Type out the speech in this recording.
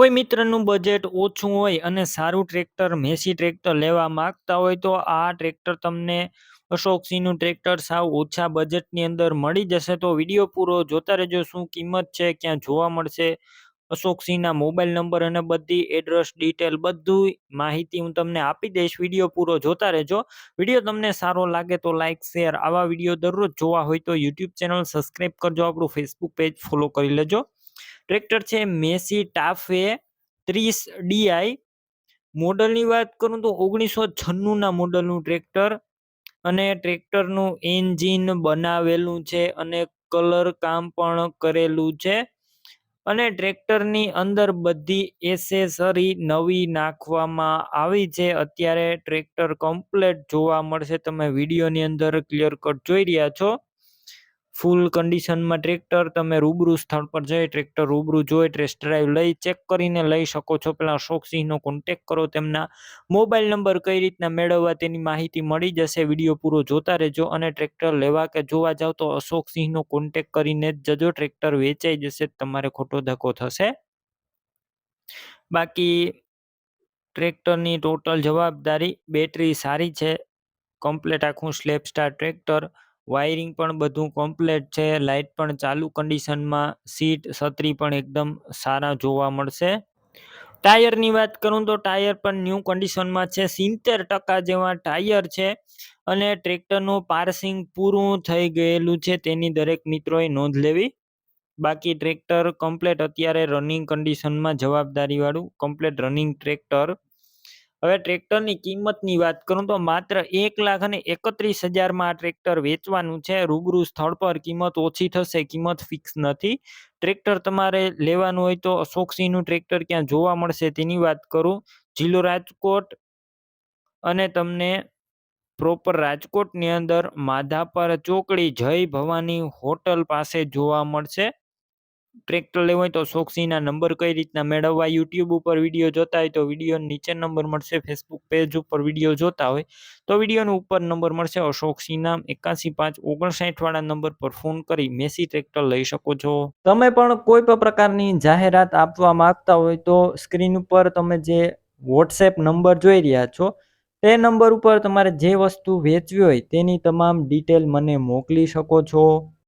કોઈ મિત્રનું બજેટ ઓછું હોય અને સારું ટ્રેક્ટર મેસી ટ્રેક્ટર લેવા માંગતા હોય તો આ ટ્રેક્ટર તમને અશોકસિંહનું ટ્રેક્ટર સાવ ઓછા બજેટની અંદર મળી જશે. તો વીડિયો પૂરો જોતા રહેજો. શું કિંમત છે? ક્યાં જોવા મળશે? અશોકસિંહના મોબાઈલ નંબર અને બધી એડ્રેસ ડિટેલ બધું માહિતી હું તમને આપી દઈશ. વીડિયો પૂરો જોતા રહેજો. વીડિયો તમને સારો લાગે તો લાઇક શેર આવા વીડિયો દરરોજ જોવા હોય તો યુટ્યુબ ચેનલ સબસ્ક્રાઈબ કરજો. આપણું ફેસબુક પેજ ફોલો કરી લેજો. ટ્રેક્ટર છે મેસી ટાફે ત્રીસ ડીઆઈ. મોડલની વાત કરું તો ઓગણીસો છન્નુંના મોડલનું ટ્રેક્ટર અને ટ્રેક્ટરનું એન્જિન બનાવેલું છે અને કલર કામ પણ કરેલું છે. અને ટ્રેક્ટરની અંદર બધી એસેસરી નવી નાખવામાં આવી છે. અત્યારે ટ્રેક્ટર કમ્પ્લેટ જોવા મળશે. તમે વિડીયોની અંદર ક્લિયર કટ જોઈ રહ્યા છો. ફૂલ કન્ડિશનમાં ટ્રેક્ટર તમે રૂબરૂ સ્થળ પર જઈ, ટ્રેક્ટર રૂબરૂ જોઈ, ટેસ્ટ ડ્રાઈવ લઈ, ચેક કરીને લઈ શકો છો. પેલા અશોકસિંહનો કોન્ટેક કરો, તેમના મોબાઈલ નંબર કઈ રીતના મેળવવા તેની માહિતી મળી જશે, વીડિયો પૂરો જોતા રહેજો અને ટ્રેક્ટર લેવા કે જોવા જાવ તો અશોકસિંહનો કોન્ટેક કરીને જ જજો, ટ્રેક્ટર વેચાઈ જશે, તમારે ખોટો ધક્કો થશે. બાકી ટ્રેક્ટરની ટોટલ જવાબદારી બેટરી સારી છે કમ્પ્લેટ આખું સ્લેપ સ્ટાર ટ્રેક્ટર વાયરિંગ પણ બધું કોમ્પ્લેટ છે લાઇટ પણ ચાલુ કન્ડિશનમાં સીટ છત્રી પણ એકદમ સારા જોવા મળશે. ટાયરની વાત કરું તો ટાયર પણ ન્યૂ કન્ડિશનમાં છે, સિત્તેર ટકા જેવા ટાયર છે અને ટ્રેક્ટરનું પાર્સિંગ પૂરું થઈ ગયેલું છે, તેની દરેક મિત્રોએ નોંધ લેવી. બાકી ટ્રેક્ટર કમ્પ્લેટ અત્યારે રનિંગ કન્ડિશનમાં જવાબદારીવાળું કમ્પ્લેટ રનિંગ ટ્રેક્ટર હવે ટ્રેક્ટરની કિંમતની વાત કરું તો માત્ર એક લાખ અને એકત્રીસ હજારમાં આ ટ્રેક્ટર વેચવાનું છે. રૂબરૂ સ્થળ પર કિંમત ઓછી થશે, કિંમત ફિક્સ નથી. ટ્રેક્ટર તમારે લેવાનું હોય તો અશોકસિંહનું ટ્રેક્ટર ક્યાં જોવા મળશે તેની વાત કરું. જિલ્લો રાજકોટ અને તમને પ્રોપર રાજકોટની અંદર માધાપર ચોકડી જય ભવાની હોટલ પાસે જોવા મળશે. ટ્રેક્ટર લેવું હોય તો શોખસીના નંબર કઈ રીતના મેળવવા, યુટ્યુબ ઉપર વીડિયો જોતા હોય તો વીડિયો નીચે નંબર મળશે, ફેસબુક પેજ ઉપર વીડિયો જોતા હોય તો વિડીયોનો ઉપર નંબર મળશે અશોકસિંહના એકાસી પાંચ ઓગણસાઠ વાળા નંબર પર ફોન કરી મેસી ટ્રેક્ટર લઈ શકો છો. તમે પણ કોઈ પણ પ્રકારની જાહેરાત આપવા માંગતા હોય તો સ્ક્રીન ઉપર તમે જે વોટ્સએપ નંબર જોઈ રહ્યા છો, તે નંબર ઉપર તમારે જે વસ્તુ વેચવી હોય તેની તમામ ડિટેલ મને મોકલી શકો છો.